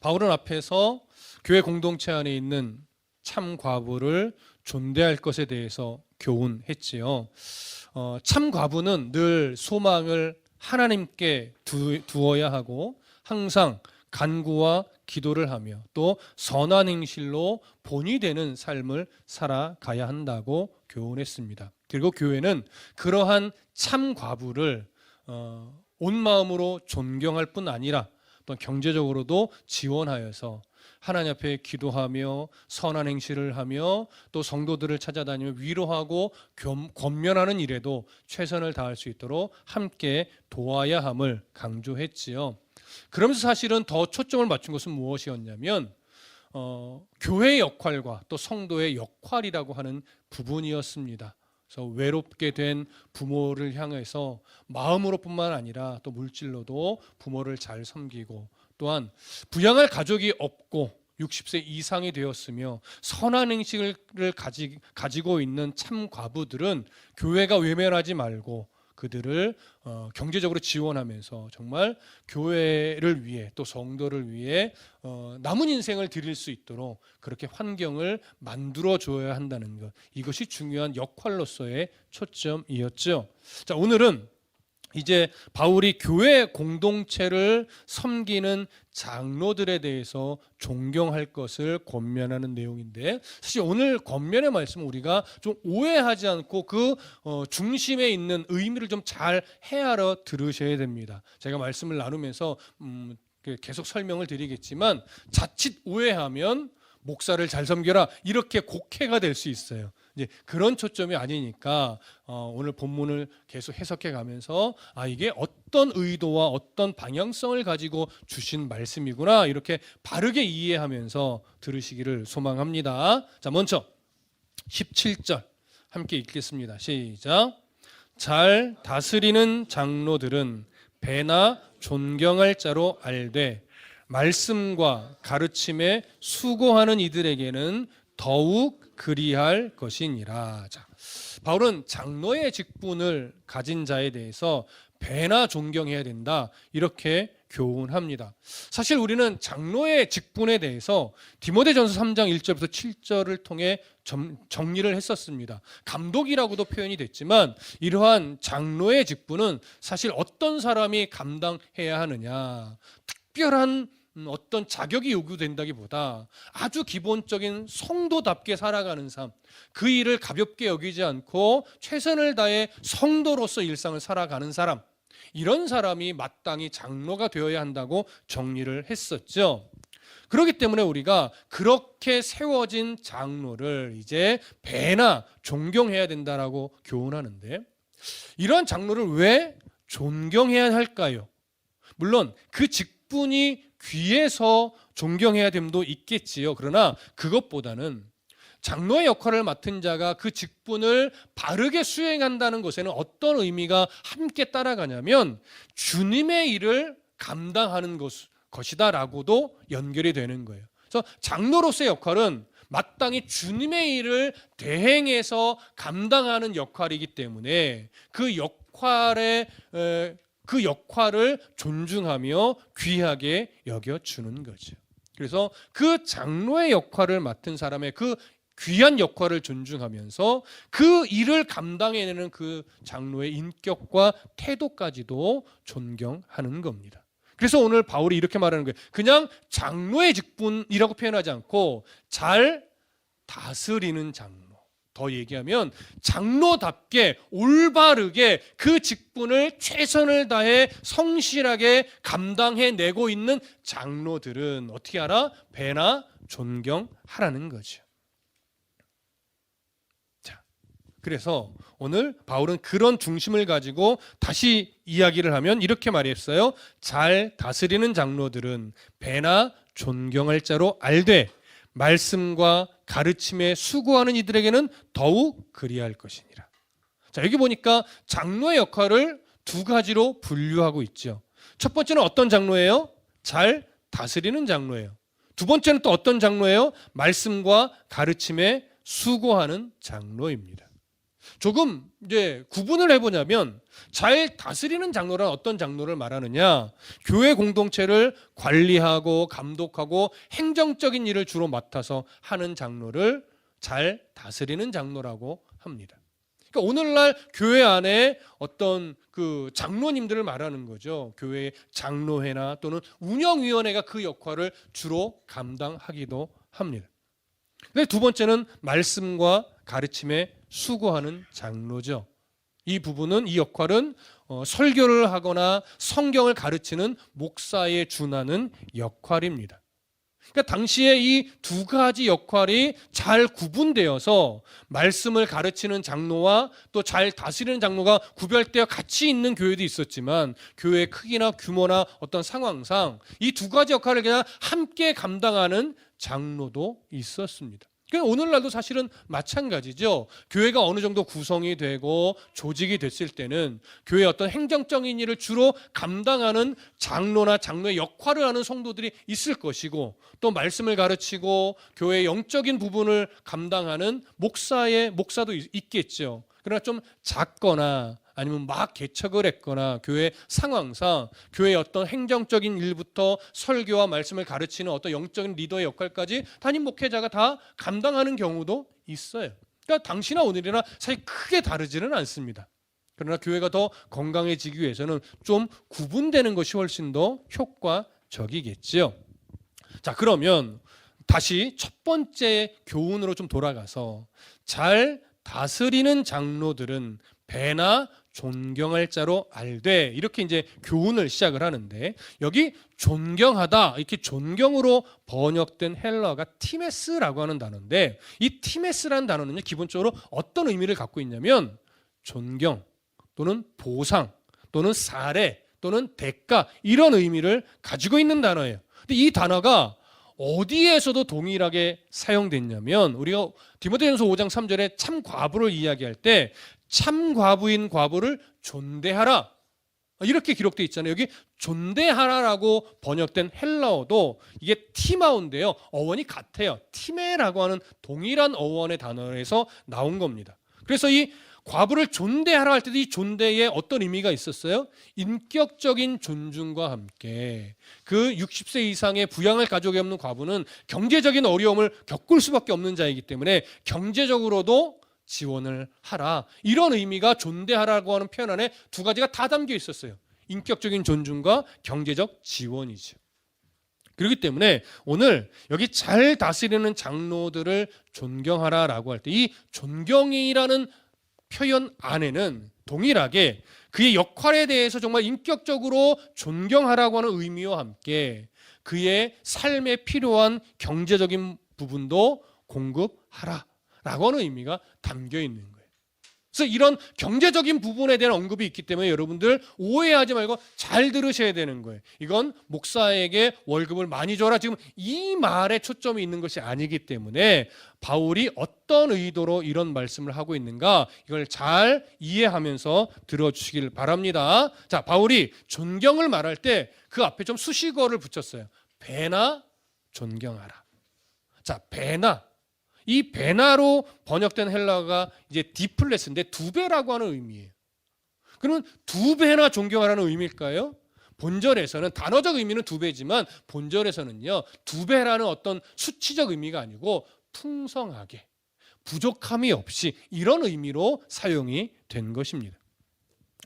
바울은 앞에서 교회 공동체 안에 있는 참 과부를 존대할 것에 대해서 교훈했지요. 어, 참 과부는 늘 소망을 하나님께 두, 두어야 하고 항상 간구와 기도를 하며 또 선한 행실로 본이 되는 삶을 살아가야 한다고 교훈했습니다. 그리고 교회는 그러한 참 과부를 어, 온 마음으로 존경할 뿐 아니라 또 경제적으로도 지원하여서 하나님 앞에 기도하며 선한 행실을 하며 또 성도들을 찾아다니며 위로하고 겸- 권면하는 일에도 최선을 다할 수 있도록 함께 도와야 함을 강조했지요. 그러면서 사실은 더 초점을 맞춘 것은 무엇이었냐면 어, 교회의 역할과 또 성도의 역할이라고 하는 부분이었습니다. 그래서 외롭게 된 부모를 향해서 마음으로뿐만 아니라 또 물질로도 부모를 잘 섬기고 또한 부양할 가족이 없고 60세 이상이 되었으며 선한 행식을 가지, 가지고 있는 참 과부들은 교회가 외면하지 말고 그들을 어, 경제적으로 지원하면서 정말 교회를 위해 또 성도를 위해 어, 남은 인생을 드릴 수 있도록 그렇게 환경을 만들어 줘야 한다는 것 이것이 중요한 역할로서의 초점이었죠. 자 오늘은 이제 바울이 교회 공동체를 섬기는 장로들에 대해서 존경할 것을 권면하는 내용인데 사실 오늘 권면의 말씀은 우리가 좀 오해하지 않고 그 어, 중심에 있는 의미를 좀 잘 헤아려 들으셔야 됩니다. 제가 말씀을 나누면서 음, 그 계속 설명을 드리겠지만 자칫 오해하면 목사를 잘 섬겨라 이렇게 곡해가 될 수 있어요. 이제 그런 초점이 아니니까 어, 오늘 본문을 계속 해석해 가면서 아 이게 어떤 의도와 어떤 방향성을 가지고 주신 말씀이구나 이렇게 바르게 이해하면서 들으시기를 소망합니다. 자 먼저 17절 함께 읽겠습니다. 시작. 잘 다스리는 장로들은 배나 존경할 자로 알되 말씀과 가르침에 수고하는 이들에게는 더욱 그리할 것이니라. 자, 바울은 장로의 직분을 가진 자에 대해서 배나 존경해야 된다. 이렇게 교훈합니다. 사실 우리는 장로의 직분에 대해서 디모데전서 3장 1절부터 7절을 통해 점- 정리를 했었습니다. 감독이라고도 표현이 됐지만 이러한 장로의 직분은 사실 어떤 사람이 감당해야 하느냐. 특별한 음, 어떤 자격이 요구된다기보다 아주 기본적인 성도답게 살아가는 삶, 그 일을 가볍게 여기지 않고 최선을 다해 성도로서 일상을 살아가는 사람, 이런 사람이 마땅히 장로가 되어야 한다고 정리를 했었죠. 그렇기 때문에 우리가 그렇게 세워진 장로를 이제 배나 존경해야 된다라고 교훈하는데 이러한 장로를 왜 존경해야 할까요? 물론 그 직분이 귀해서 존경해야 됨도 있겠지요. 그러나 그것보다는 장로의 역할을 맡은 자가 그 직분을 바르게 수행한다는 것에는 어떤 의미가 함께 따라가냐면 주님의 일을 감당하는 것, 것이다라고도 연결이 되는 거예요. 그래서 장로로서의 역할은 마땅히 주님의 일을 대행해서 감당하는 역할이기 때문에 그 역할에 에, 그 역할을 존중하며 귀하게 여겨 주는 거죠. 그래서 그 장로의 역할을 맡은 사람의 그 귀한 역할을 존중하면서 그 일을 감당해내는 그 장로의 인격과 태도까지도 존경하는 겁니다. 그래서 오늘 바울이 이렇게 말하는 거예요. 그냥 장로의 직분이라고 표현하지 않고 잘 다스리는 장로. 더 얘기하면 장로답게 올바르게 그 직분을 최선을 다해 성실하게 감당해 내고 있는 장로들은 어떻게 하라? 배나 존경하라는 거죠. 자, 그래서 오늘 바울은 그런 중심을 가지고 다시 이야기를 하면 이렇게 말했어요. 잘 다스리는 장로들은 배나 존경할 자로 알되 말씀과 가르침에 수고하는 이들에게는 더욱 그리할 것이니라. 자, 여기 보니까 장로의 역할을 두 가지로 분류하고 있죠. 첫 번째는 어떤 장로예요? 잘 다스리는 장로예요. 두 번째는 또 어떤 장로예요? 말씀과 가르침에 수고하는 장로입니다. 조금 이제 구분을 해보냐면 잘 다스리는 장로란 어떤 장로를 말하느냐? 교회 공동체를 관리하고 감독하고 행정적인 일을 주로 맡아서 하는 장로를 잘 다스리는 장로라고 합니다. 그러니까 오늘날 교회 안에 어떤 그 장로님들을 말하는 거죠. 교회 장로회나 또는 운영위원회가 그 역할을 주로 감당하기도 합니다. 근데 두 번째는 말씀과 가르침에 수고하는 장로죠. 이 부분은 이 역할은 어, 설교를 하거나 성경을 가르치는 목사에 준하는 역할입니다. 그러니까 당시에 이 두 가지 역할이 잘 구분되어서 말씀을 가르치는 장로와 또 잘 다스리는 장로가 구별되어 같이 있는 교회도 있었지만 교회의 크기나 규모나 어떤 상황상 이 두 가지 역할을 그냥 함께 감당하는 장로도 있었습니다. 그러니까 오늘날도 사실은 마찬가지죠. 교회가 어느 정도 구성이 되고 조직이 됐을 때는 교회 어떤 행정적인 일을 주로 감당하는 장로나 장로의 역할을 하는 성도들이 있을 것이고 또 말씀을 가르치고 교회의 영적인 부분을 감당하는 목사의 목사도 있- 있겠죠. 그러나 좀 작거나 아니면 막 개척을 했거나 교회 상황상 교회의 어떤 행정적인 일부터 설교와 말씀을 가르치는 어떤 영적인 리더의 역할까지 담임 목회자가 다 감당하는 경우도 있어요. 그러니까 당시나 오늘이나 사실 크게 다르지는 않습니다. 그러나 교회가 더 건강해지기 위해서는 좀 구분되는 것이 훨씬 더 효과적이겠지요. 자, 그러면 다시 첫 번째 교훈으로 좀 돌아가서 잘 다스리는 장로들은 배나 존경할 자로 알되 이렇게 이제 교훈을 시작을 하는데 여기 존경하다 이렇게 존경으로 번역된 헬러가 티메스라고 하는 단어인데 이 티메스라는 단어는요 기본적으로 어떤 의미를 갖고 있냐면 존경 또는 보상 또는 사례 또는 대가 이런 의미를 가지고 있는 단어예요. 근데 이 단어가 어디에서도 동일하게 사용됐냐면 우리가 디모데전서 5장 3절에 참 과부를 이야기할 때 참 과부인 과부를 존대하라 이렇게 기록돼 있잖아요. 여기 존대하라라고 번역된 헬라어도 이게 티마우인데요. 어원이 같아요. 티메라고 하는 동일한 어원의 단어에서 나온 겁니다. 그래서 이 과부를 존대하라 할 때도 이 존대에 어떤 의미가 있었어요? 인격적인 존중과 함께 그 60세 이상의 부양을 가족이 없는 과부는 경제적인 어려움을 겪을 수밖에 없는 자이기 때문에 경제적으로도 지원을 하라. 이런 의미가 존대하라고 하는 표현 안에 두 가지가 다 담겨 있었어요. 인격적인 존중과 경제적 지원이죠. 그렇기 때문에 오늘 여기 잘 다스리는 장로들을 존경하라라고 할 때 이 존경이라는 표현 안에는 동일하게 그의 역할에 대해서 정말 인격적으로 존경하라고 하는 의미와 함께 그의 삶에 필요한 경제적인 부분도 공급하라 라고 하는 의미가 담겨 있는 거예요. 그래서 이런 경제적인 부분에 대한 언급이 있기 때문에 여러분들 오해하지 말고 잘 들으셔야 되는 거예요. 이건 목사에게 월급을 많이 줘라. 지금 이 말에 초점이 있는 것이 아니기 때문에 바울이 어떤 의도로 이런 말씀을 하고 있는가 이걸 잘 이해하면서 들어주시길 바랍니다. 자, 바울이 존경을 말할 때 그 앞에 좀 수식어를 붙였어요. 배나 존경하라. 자, 배나 이 베나로 번역된 헬라가 이제 디플레스인데 두 배라고 하는 의미예요. 그러면 두 배나 존경하라는 의미일까요? 본절에서는 단어적 의미는 두 배지만 본절에서는요 두 배라는 어떤 수치적 의미가 아니고 풍성하게 부족함이 없이 이런 의미로 사용이 된 것입니다.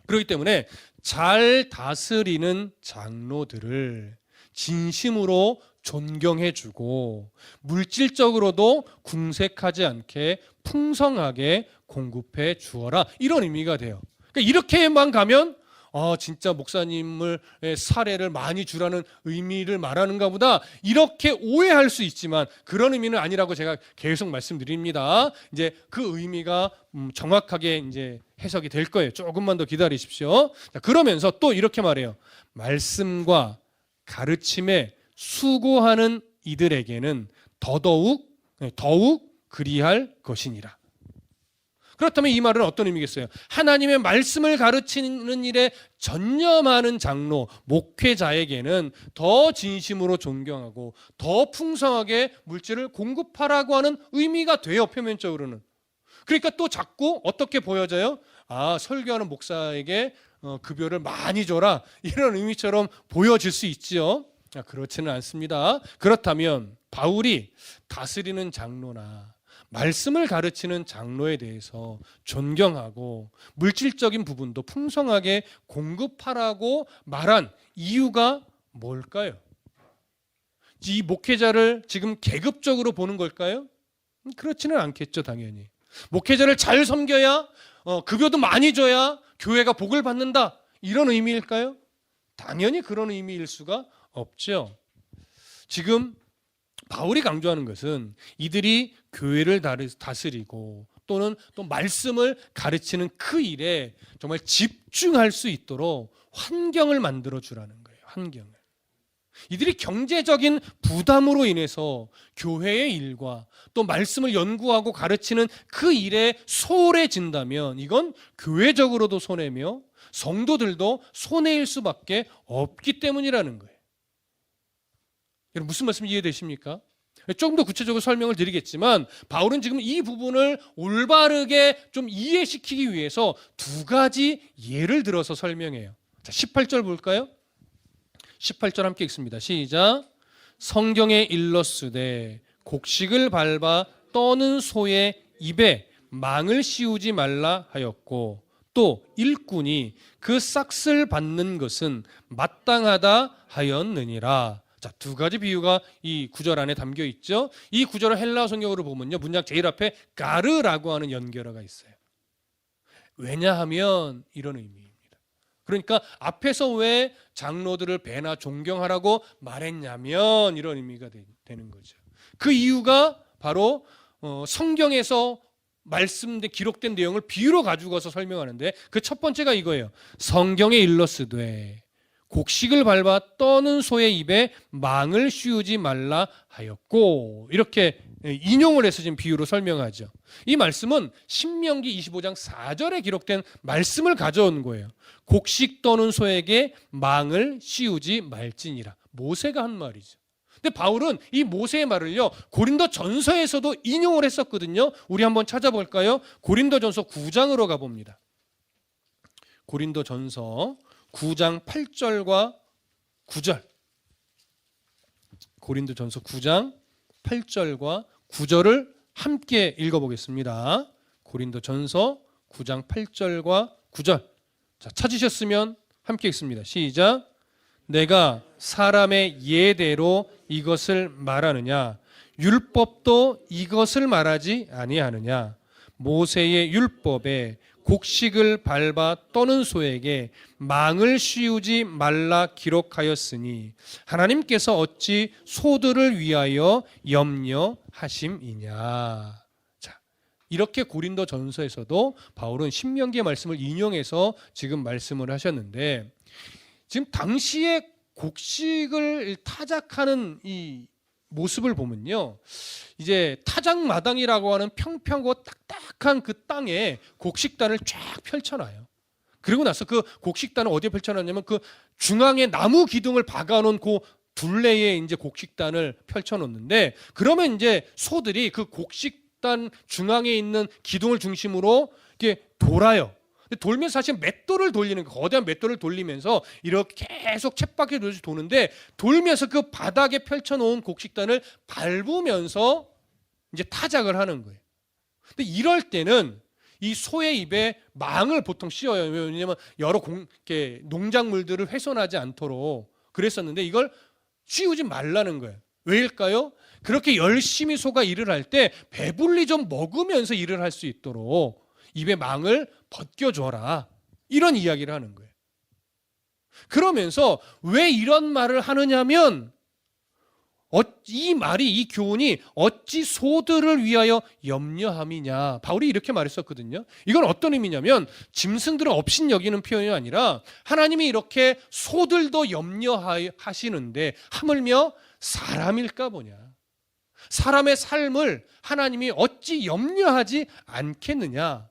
그렇기 때문에 잘 다스리는 장로들을 진심으로 존경해주고 물질적으로도 궁색하지 않게 풍성하게 공급해 주어라 이런 의미가 돼요. 그러니까 이렇게만 가면 아 진짜 목사님을 사례를 많이 주라는 의미를 말하는가 보다 이렇게 오해할 수 있지만 그런 의미는 아니라고 제가 계속 말씀드립니다. 이제 그 의미가 음, 정확하게 이제 해석이 될 거예요. 조금만 더 기다리십시오. 자, 그러면서 또 이렇게 말해요. 말씀과 가르침에 수고하는 이들에게는 더더욱 네, 더욱 그리할 것이니라. 그렇다면 이 말은 어떤 의미겠어요? 하나님의 말씀을 가르치는 일에 전념하는 장로, 목회자에게는 더 진심으로 존경하고 더 풍성하게 물질을 공급하라고 하는 의미가 돼요, 표면적으로는. 그러니까 또 자꾸 어떻게 보여져요? 아, 설교하는 목사에게 어, 급여를 많이 줘라. 이런 의미처럼 보여질 수 있지요. 아, 그렇지는 않습니다. 그렇다면 바울이 다스리는 장로나 말씀을 가르치는 장로에 대해서 존경하고 물질적인 부분도 풍성하게 공급하라고 말한 이유가 뭘까요? 이 목회자를 지금 계급적으로 보는 걸까요? 음, 그렇지는 않겠죠, 당연히. 목회자를 잘 섬겨야 어, 급여도 많이 줘야 교회가 복을 받는다. 이런 의미일까요? 당연히 그런 의미일 수가 없죠. 지금 바울이 강조하는 것은 이들이 교회를 다스리고 또는 또 말씀을 가르치는 그 일에 정말 집중할 수 있도록 환경을 만들어 주라는 거예요. 환경을. 이들이 경제적인 부담으로 인해서 교회의 일과 또 말씀을 연구하고 가르치는 그 일에 소홀해진다면 이건 교회적으로도 손해며 성도들도 손해일 수밖에 없기 때문이라는 거예요. 여러분 무슨 말씀 이해되십니까? 조금 더 구체적으로 설명을 드리겠지만 바울은 지금 이 부분을 올바르게 좀 이해시키기 위해서 두 가지 예를 들어서 설명해요. 자, 18절 볼까요? 18절 함께 읽습니다. 시작. 성경에 일렀으되 곡식을 밟아 떠는 소의 입에 망을 씌우지 말라 하였고 또 일꾼이 그 싹을 받는 것은 마땅하다 하였느니라. 자, 두 가지 비유가 이 구절 안에 담겨 있죠. 이 구절을 헬라어 성경으로 보면요. 문장 제일 앞에 가르라고 하는 연결어가 있어요. 왜냐하면 이런 의미입니다. 그러니까 앞에서 왜 장로들을 배나 존경하라고 말했냐면 이런 의미가 되, 는 거죠. 그 이유가 바로 어, 성경에서 말씀된 기록된 내용을 비유로 가지고 가서 설명하는데 그 첫 번째가 이거예요. 성경에 일러스되 곡식을 밟아 떠는 소의 입에 망을 씌우지 말라 하였고 이렇게 인용을 해서 지금 비유로 설명하죠. 이 말씀은 신명기 25장 4절에 기록된 말씀을 가져온 거예요. 곡식 떠는 소에게 망을 씌우지 말지니라. 모세가 한 말이죠. 근데 바울은 이 모세의 말을요 고린도 전서에서도 인용을 했었거든요. 우리 한번 찾아볼까요? 고린도 전서 9장으로 가봅니다. 고린도 전서 9장 8절과 9절. 고린도 전서 9장 8절과 9절을 함께 읽어보겠습니다. 고린도 전서 9장 8절과 9절. 자, 찾으셨으면 함께 읽습니다. 시작. 내가 사람의 예대로 이것을 말하느냐? 율법도 이것을 말하지 아니하느냐? 모세의 율법에 곡식을 밟아 떠는 소에게 망을 씌우지 말라 기록하였으니 하나님께서 어찌 소들을 위하여 염려하심이냐. 자, 이렇게 고린도 전서에서도 바울은 신명기의 말씀을 인용해서 지금 말씀을 하셨는데 지금 당시에 곡식을 타작하는 이 모습을 보면요. 이제 타작 마당이라고 하는 평평하고 딱딱한 그 땅에 곡식단을 쫙 펼쳐놔요. 그리고 나서 그 곡식단을 어디에 펼쳐놨냐면 그 중앙에 나무 기둥을 박아놓은 그 둘레에 이제 곡식단을 펼쳐놓는데 그러면 이제 소들이 그 곡식단 중앙에 있는 기둥을 중심으로 이렇게 돌아요. 근데 돌면서 사실 맷돌을 돌리는 거, 거대한 맷돌을 돌리면서 이렇게 계속 쳇바퀴 돌듯이 도는데 돌면서 그 바닥에 펼쳐놓은 곡식단을 밟으면서 이제 타작을 하는 거예요. 근데 이럴 때는 이 소의 입에 망을 보통 씌워요. 왜냐면 여러 공, 농작물들을 훼손하지 않도록 그랬었는데 이걸 씌우지 말라는 거예요. 왜일까요? 그렇게 열심히 소가 일을 할 때 배불리 좀 먹으면서 일을 할 수 있도록 입에 망을 벗겨줘라. 이런 이야기를 하는 거예요. 그러면서 왜 이런 말을 하느냐면 어, 이 말이 이 교훈이 어찌 소들을 위하여 염려함이냐 바울이 이렇게 말했었거든요. 이건 어떤 의미냐면 짐승들을 업신 여기는 표현이 아니라 하나님이 이렇게 소들도 염려하시는데 하물며 사람일까 보냐. 사람의 삶을 하나님이 어찌 염려하지 않겠느냐.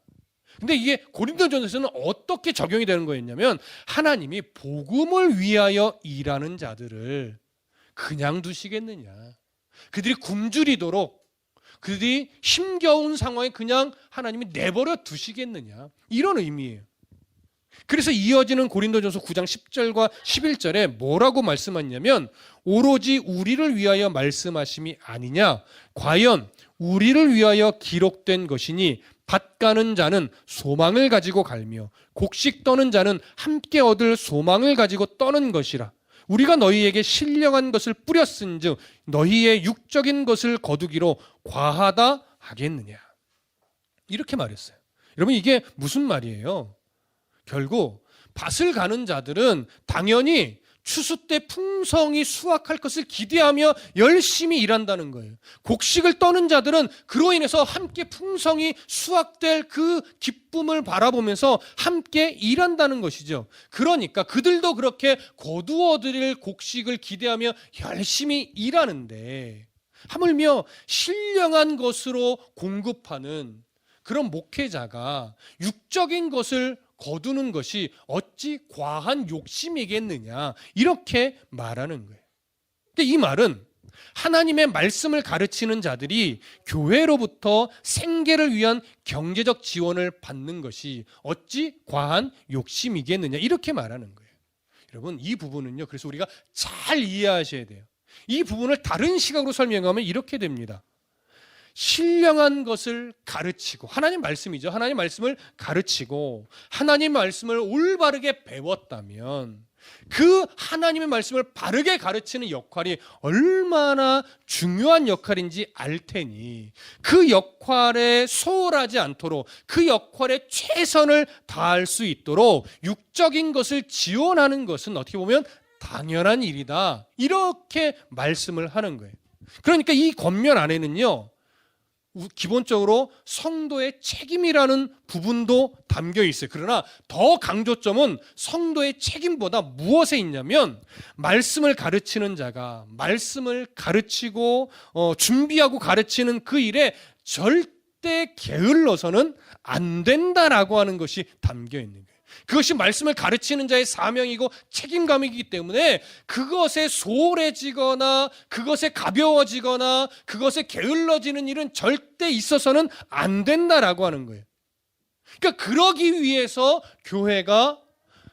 근데 이게 고린도전서에서는 어떻게 적용이 되는 거였냐면 하나님이 복음을 위하여 일하는 자들을 그냥 두시겠느냐. 그들이 굶주리도록 그들이 힘겨운 상황에 그냥 하나님이 내버려 두시겠느냐 이런 의미예요. 그래서 이어지는 고린도전서 9장 10절과 11절에 뭐라고 말씀하냐면 오로지 우리를 위하여 말씀하심이 아니냐 과연 우리를 위하여 기록된 것이니 밭 가는 자는 소망을 가지고 갈며 곡식 떠는 자는 함께 얻을 소망을 가지고 떠는 것이라 우리가 너희에게 신령한 것을 뿌렸은즉 너희의 육적인 것을 거두기로 과하다 하겠느냐 이렇게 말했어요. 여러분 이게 무슨 말이에요? 결국 밭을 가는 자들은 당연히 추수 때 풍성히 수확할 것을 기대하며 열심히 일한다는 거예요. 곡식을 떠는 자들은 그로 인해서 함께 풍성히 수확될 그 기쁨을 바라보면서 함께 일한다는 것이죠. 그러니까 그들도 그렇게 거두어 드릴 곡식을 기대하며 열심히 일하는데 하물며 신령한 것으로 공급하는 그런 목회자가 육적인 것을 거두는 것이 어찌 과한 욕심이겠느냐 이렇게 말하는 거예요. 근데 이 말은 하나님의 말씀을 가르치는 자들이 교회로부터 생계를 위한 경제적 지원을 받는 것이 어찌 과한 욕심이겠느냐 이렇게 말하는 거예요. 여러분 이 부분은요. 그래서 우리가 잘 이해하셔야 돼요. 이 부분을 다른 시각으로 설명하면 이렇게 됩니다. 신령한 것을 가르치고 하나님 말씀이죠. 하나님 말씀을 가르치고 하나님 말씀을 올바르게 배웠다면 그 하나님의 말씀을 바르게 가르치는 역할이 얼마나 중요한 역할인지 알 테니 그 역할에 소홀하지 않도록 그 역할에 최선을 다할 수 있도록 육적인 것을 지원하는 것은 어떻게 보면 당연한 일이다. 이렇게 말씀을 하는 거예요. 그러니까 이 겉면 안에는요. 기본적으로 성도의 책임이라는 부분도 담겨 있어요. 그러나 더 강조점은 성도의 책임보다 무엇에 있냐면 말씀을 가르치는 자가 말씀을 가르치고 어, 준비하고 가르치는 그 일에 절대 게을러서는 안 된다라고 하는 것이 담겨 있는 거예요. 그것이 말씀을 가르치는 자의 사명이고 책임감이기 때문에 그것에 소홀해지거나 그것에 가벼워지거나 그것에 게을러지는 일은 절대 있어서는 안 된다라고 하는 거예요. 그러니까 그러기 위해서 교회가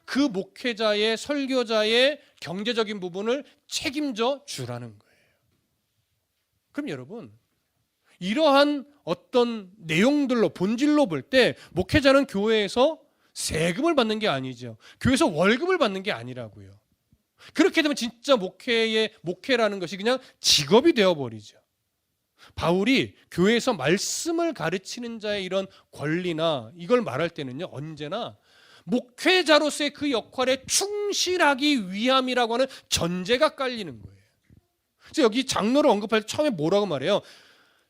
그 목회자의 설교자의 경제적인 부분을 책임져 주라는 거예요. 그럼 여러분 이러한 어떤 내용들로 본질로 볼 때 목회자는 교회에서 세금을 받는 게 아니죠. 교회에서 월급을 받는 게 아니라고요. 그렇게 되면 진짜 목회의 목회라는 것이 그냥 직업이 되어 버리죠. 바울이 교회에서 말씀을 가르치는 자의 이런 권리나 이걸 말할 때는요. 언제나 목회자로서의 그 역할에 충실하기 위함이라고 하는 전제가 깔리는 거예요. 그래서 여기 장로를 언급할 때 처음에 뭐라고 말해요?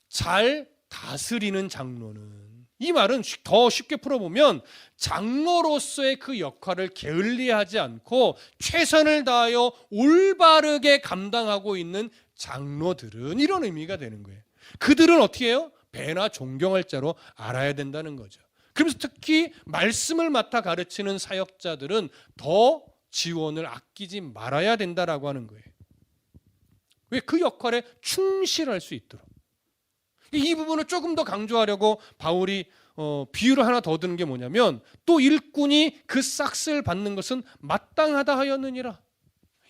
잘 다스리는 장로는 이 말은 더 쉽게 풀어보면 장로로서의 그 역할을 게을리하지 않고 최선을 다하여 올바르게 감당하고 있는 장로들은 이런 의미가 되는 거예요. 그들은 어떻게 해요? 배나 존경할 자로 알아야 된다는 거죠. 그래서 특히 말씀을 맡아 가르치는 사역자들은 더 지원을 아끼지 말아야 된다라고 하는 거예요. 왜 그 역할에 충실할 수 있도록. 이 부분을 조금 더 강조하려고 바울이 어, 비유를 하나 더 드는 게 뭐냐면 또 일꾼이 그 싹스를 받는 것은 마땅하다 하였느니라.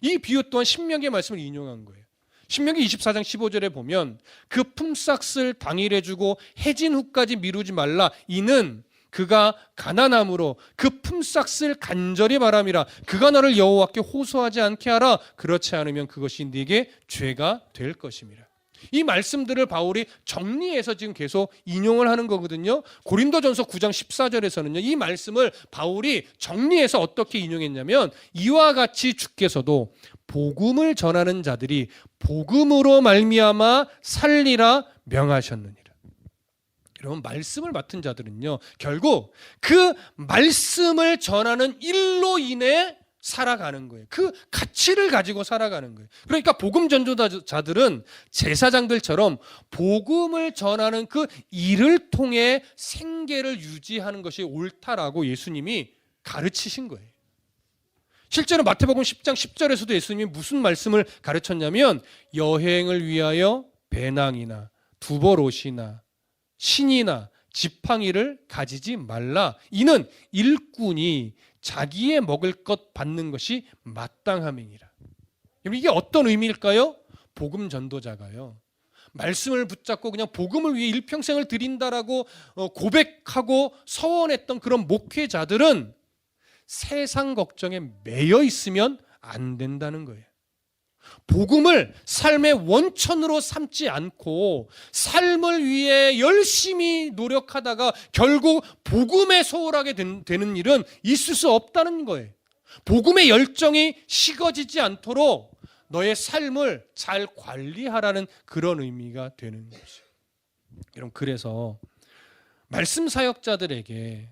이 비유 또한 신명기의 말씀을 인용한 거예요. 신명기 24장 15절에 보면 그 품삯을 당일에 주고 해진 후까지 미루지 말라. 이는 그가 가난함으로 그 품삯을 간절히 바람이라 그가 너를 여호와께 호소하지 않게 하라 그렇지 않으면 그것이 네게 죄가 될 것임이라. 이 말씀들을 바울이 정리해서 지금 계속 인용을 하는 거거든요. 고린도전서 9장 14절에서는요. 이 말씀을 바울이 정리해서 어떻게 인용했냐면 이와 같이 주께서도 복음을 전하는 자들이 복음으로 말미암아 살리라 명하셨느니라. 여러분 말씀을 맡은 자들은요. 결국 그 말씀을 전하는 일로 인해 살아가는 거예요. 그 가치를 가지고 살아가는 거예요. 그러니까 복음 전도자들은 제사장들처럼 복음을 전하는 그 일을 통해 생계를 유지하는 것이 옳다라고 예수님이 가르치신 거예요. 실제로 마태복음 10장 10절에서도 예수님이 무슨 말씀을 가르쳤냐면 여행을 위하여 배낭이나 두벌옷이나 신이나 지팡이를 가지지 말라. 이는 일꾼이 자기의 먹을 것 받는 것이 마땅함이니라. 이게 어떤 의미일까요? 복음 전도자가요. 말씀을 붙잡고 그냥 복음을 위해 일평생을 드린다라고 어, 고백하고 서원했던 그런 목회자들은 세상 걱정에 매여 있으면 안 된다는 거예요. 복음을 삶의 원천으로 삼지 않고 삶을 위해 열심히 노력하다가 결국 복음에 소홀하게 된- 되는 일은 있을 수 없다는 거예요. 복음의 열정이 식어지지 않도록 너의 삶을 잘 관리하라는 그런 의미가 되는 거죠. 여러분 그래서 말씀 사역자들에게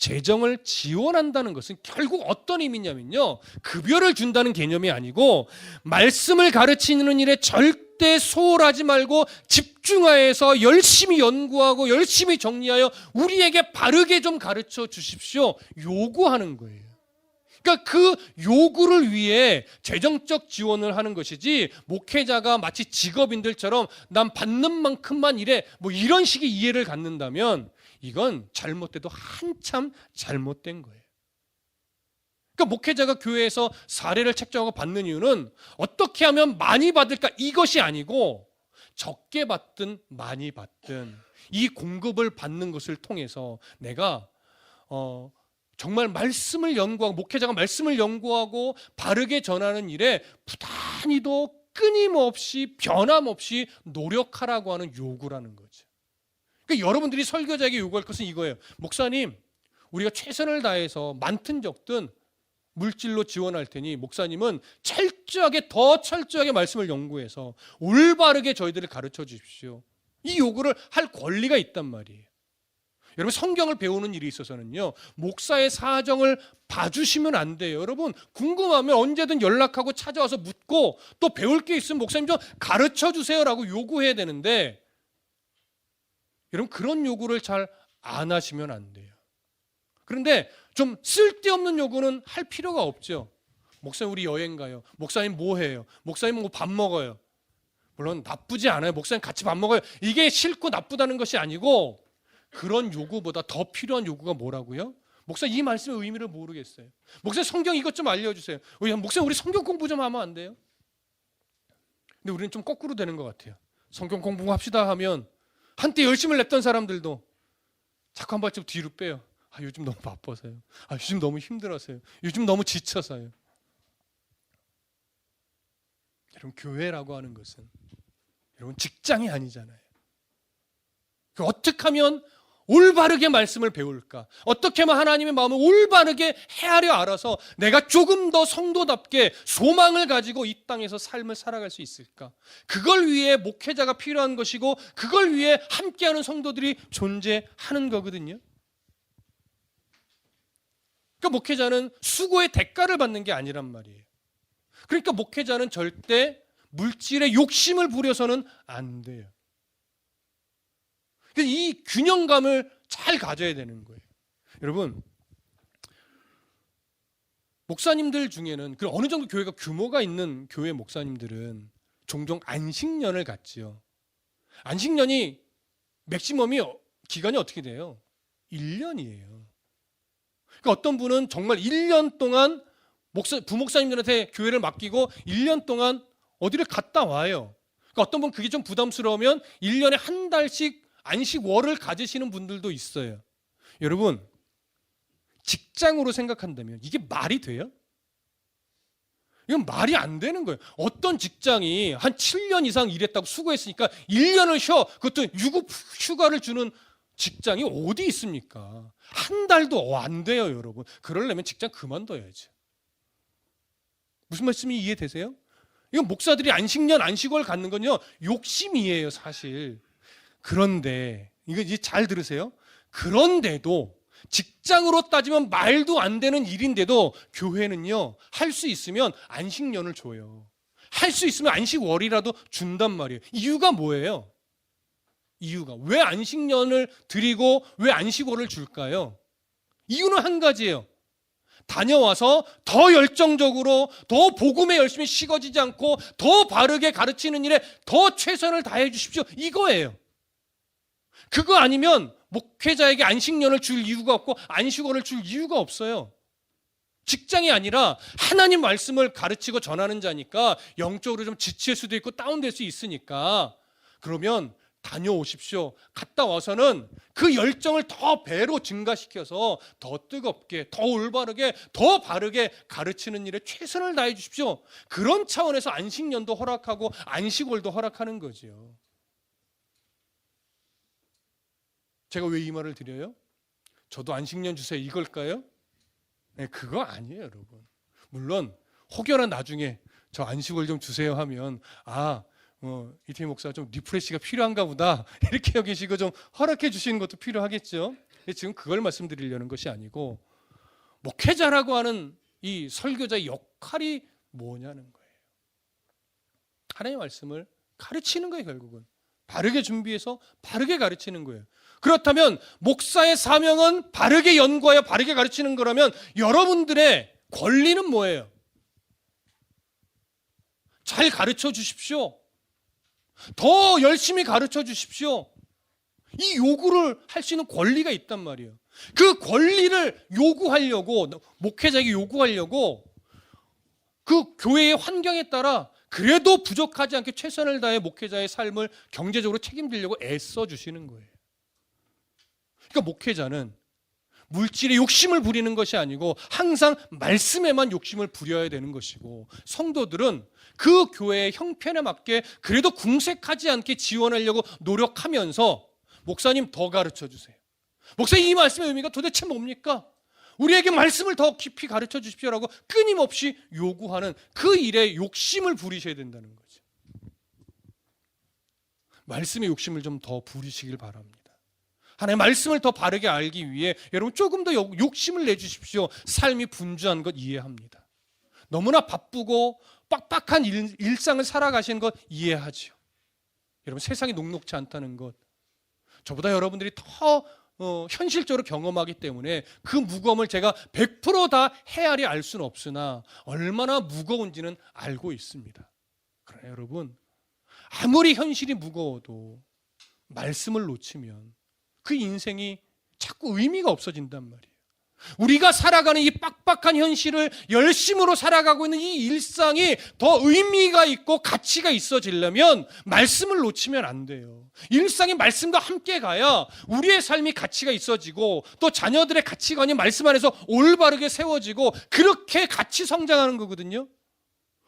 재정을 지원한다는 것은 결국 어떤 의미냐면요. 급여를 준다는 개념이 아니고 말씀을 가르치는 일에 절대 소홀하지 말고 집중하여서 열심히 연구하고 열심히 정리하여 우리에게 바르게 좀 가르쳐 주십시오. 요구하는 거예요. 그러니까 그 요구를 위해 재정적 지원을 하는 것이지 목회자가 마치 직업인들처럼 난 받는 만큼만 일해 뭐 이런 식의 이해를 갖는다면 이건 잘못돼도 한참 잘못된 거예요. 그러니까 목회자가 교회에서 사례를 책정하고 받는 이유는 어떻게 하면 많이 받을까 이것이 아니고 적게 받든 많이 받든 이 공급을 받는 것을 통해서 내가 어 정말 말씀을 연구하고 목회자가 말씀을 연구하고 바르게 전하는 일에 부단히도 끊임없이 변함없이 노력하라고 하는 요구라는 거죠. 그러니까 여러분들이 설교자에게 요구할 것은 이거예요. 목사님, 우리가 최선을 다해서 많든 적든 물질로 지원할 테니 목사님은 철저하게 더 철저하게 말씀을 연구해서 올바르게 저희들을 가르쳐 주십시오. 이 요구를 할 권리가 있단 말이에요. 여러분 성경을 배우는 일이 있어서는요 목사의 사정을 봐주시면 안 돼요. 여러분 궁금하면 언제든 연락하고 찾아와서 묻고 또 배울 게 있으면 목사님 좀 가르쳐 주세요라고 요구해야 되는데 여러분 그런 요구를 잘 안 하시면 안 돼요. 그런데 좀 쓸데없는 요구는 할 필요가 없죠. 목사님 우리 여행 가요. 목사님 뭐 해요? 목사님 뭐 밥 먹어요? 물론 나쁘지 않아요. 목사님 같이 밥 먹어요. 이게 싫고 나쁘다는 것이 아니고 그런 요구보다 더 필요한 요구가 뭐라고요? 목사 이 말씀의 의미를 모르겠어요. 목사 성경 이것 좀 알려주세요. 우리 목사 우리 성경 공부 좀 하면 안 돼요? 근데 우리는 좀 거꾸로 되는 것 같아요. 성경 공부합시다 하면 한때 열심을 냈던 사람들도 자꾸 한 발짝 뒤로 빼요. 아 요즘 너무 바빠서요. 아 요즘 너무 힘들어서요. 요즘 너무 지쳐서요. 여러분 교회라고 하는 것은 여러분 직장이 아니잖아요. 그 어떻게 하면 올바르게 말씀을 배울까? 어떻게 하면 하나님의 마음을 올바르게 헤아려 알아서 내가 조금 더 성도답게 소망을 가지고 이 땅에서 삶을 살아갈 수 있을까? 그걸 위해 목회자가 필요한 것이고 그걸 위해 함께하는 성도들이 존재하는 거거든요. 그러니까 목회자는 수고의 대가를 받는 게 아니란 말이에요. 그러니까 목회자는 절대 물질에 욕심을 부려서는 안 돼요. 이 균형감을 잘 가져야 되는 거예요. 여러분, 목사님들 중에는 그 어느 정도 교회가 규모가 있는 교회 목사님들은 종종 안식년을 갖지요. 안식년이 맥시멈이 기간이 어떻게 돼요? 1년이에요. 그러니까 어떤 분은 정말 1년 동안 목사 부목사님들한테 교회를 맡기고 1년 동안 어디를 갔다 와요. 그러니까 어떤 분 그게 좀 부담스러우면 1년에 한 달씩 안식월을 가지시는 분들도 있어요. 여러분, 직장으로 생각한다면 이게 말이 돼요? 이건 말이 안 되는 거예요. 어떤 직장이 한 7년 이상 일했다고 수고했으니까 1년을 쉬어. 그것도 유급 휴가를 주는 직장이 어디 있습니까? 한 달도 안 돼요, 여러분. 그러려면 직장 그만둬야죠. 무슨 말씀이 이해되세요? 이건 목사들이 안식년, 안식월 갖는 건요, 욕심이에요, 사실. 그런데 이거 이제 잘 들으세요. 그런데도 직장으로 따지면 말도 안 되는 일인데도 교회는요 할 수 있으면 안식년을 줘요. 할 수 있으면 안식월이라도 준단 말이에요. 이유가 뭐예요? 이유가 왜 안식년을 드리고 왜 안식월을 줄까요? 이유는 한 가지예요. 다녀와서 더 열정적으로 더 복음에 열심히 식어지지 않고 더 바르게 가르치는 일에 더 최선을 다해 주십시오. 이거예요. 그거 아니면 목회자에게 안식년을 줄 이유가 없고 안식원을 줄 이유가 없어요. 직장이 아니라 하나님 말씀을 가르치고 전하는 자니까 영적으로 좀 지칠 수도 있고 다운될 수 있으니까 그러면 다녀오십시오. 갔다 와서는 그 열정을 더 배로 증가시켜서 더 뜨겁게, 더 올바르게, 더 바르게 가르치는 일에 최선을 다해 주십시오. 그런 차원에서 안식년도 허락하고 안식월도 허락하는 거지요. 제가 왜 이 말을 드려요? 저도 안식년 주세요 이걸까요? 네, 그거 아니에요, 여러분. 물론 혹여나 나중에 저 안식월 좀 주세요 하면 아, 어, 이태희 목사 좀 리프레시가 필요한가 보다 이렇게 여기시고 좀 허락해 주시는 것도 필요하겠죠. 근데 지금 그걸 말씀드리려는 것이 아니고 목회자라고 하는 이 설교자의 역할이 뭐냐는 거예요. 하나님의 말씀을 가르치는 거예요, 결국은. 바르게 준비해서 바르게 가르치는 거예요. 그렇다면 목사의 사명은 바르게 연구하여 바르게 가르치는 거라면 여러분들의 권리는 뭐예요? 잘 가르쳐 주십시오. 더 열심히 가르쳐 주십시오. 이 요구를 할 수 있는 권리가 있단 말이에요. 그 권리를 요구하려고 목회자에게 요구하려고 그 교회의 환경에 따라 그래도 부족하지 않게 최선을 다해 목회자의 삶을 경제적으로 책임지려고 애써 주시는 거예요. 그러니까 목회자는 물질에 욕심을 부리는 것이 아니고 항상 말씀에만 욕심을 부려야 되는 것이고 성도들은 그 교회의 형편에 맞게 그래도 궁색하지 않게 지원하려고 노력하면서 목사님 더 가르쳐 주세요. 목사님 이 말씀의 의미가 도대체 뭡니까? 우리에게 말씀을 더 깊이 가르쳐 주십시오라고 끊임없이 요구하는 그 일에 욕심을 부리셔야 된다는 거죠. 말씀의 욕심을 좀 더 부리시길 바랍니다. 하나님의 말씀을 더 바르게 알기 위해 여러분 조금 더 욕심을 내주십시오. 삶이 분주한 것 이해합니다. 너무나 바쁘고 빡빡한 일, 일상을 살아가시는 것 이해하지요. 여러분 세상이 녹록지 않다는 것 저보다 여러분들이 더 어, 현실적으로 경험하기 때문에 그 무거움을 제가 100%다 헤아리 알 수는 없으나 얼마나 무거운지는 알고 있습니다. 그러나 여러분 아무리 현실이 무거워도 말씀을 놓치면 그 인생이 자꾸 의미가 없어진단 말이에요. 우리가 살아가는 이 빡빡한 현실을 열심으로 살아가고 있는 이 일상이 더 의미가 있고 가치가 있어지려면 말씀을 놓치면 안 돼요. 일상이 말씀과 함께 가야 우리의 삶이 가치가 있어지고 또 자녀들의 가치관이 말씀 안에서 올바르게 세워지고 그렇게 같이 성장하는 거거든요.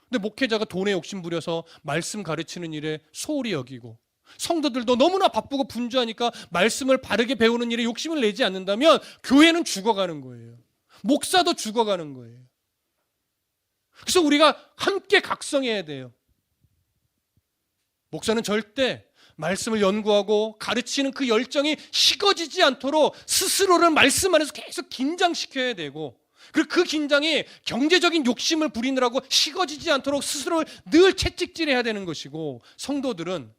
근데 목회자가 돈에 욕심 부려서 말씀 가르치는 일에 소홀히 여기고 성도들도 너무나 바쁘고 분주하니까 말씀을 바르게 배우는 일에 욕심을 내지 않는다면 교회는 죽어가는 거예요. 목사도 죽어가는 거예요. 그래서 우리가 함께 각성해야 돼요. 목사는 절대 말씀을 연구하고 가르치는 그 열정이 식어지지 않도록 스스로를 말씀 안에서 계속 긴장시켜야 되고 그리고 그 긴장이 경제적인 욕심을 부리느라고 식어지지 않도록 스스로를 늘 채찍질해야 되는 것이고 성도들은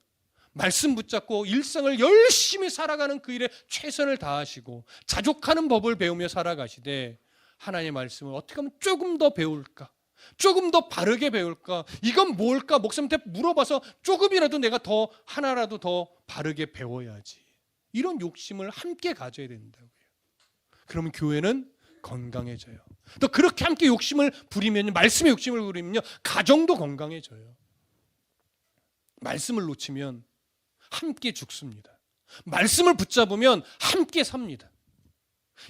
말씀 붙잡고 일상을 열심히 살아가는 그 일에 최선을 다하시고 자족하는 법을 배우며 살아가시되 하나님의 말씀을 어떻게 하면 조금 더 배울까? 조금 더 바르게 배울까? 이건 뭘까? 목사님한테 물어봐서 조금이라도 내가 더 하나라도 더 바르게 배워야지. 이런 욕심을 함께 가져야 된다고요. 그러면 교회는 건강해져요. 또 그렇게 함께 욕심을 부리면 말씀의 욕심을 부리면요 가정도 건강해져요. 말씀을 놓치면 함께 죽습니다. 말씀을 붙잡으면 함께 삽니다.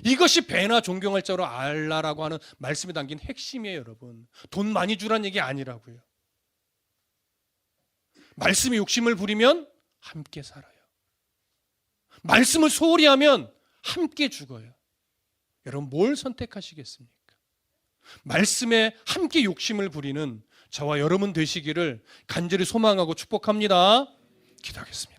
이것이 배나 존경할 자로 알라라고 하는 말씀에 담긴 핵심이에요, 여러분. 돈 많이 주란 얘기 아니라고요. 말씀이 욕심을 부리면 함께 살아요. 말씀을 소홀히 하면 함께 죽어요. 여러분 뭘 선택하시겠습니까? 말씀에 함께 욕심을 부리는 저와 여러분 되시기를 간절히 소망하고 축복합니다. 기도하겠습니다.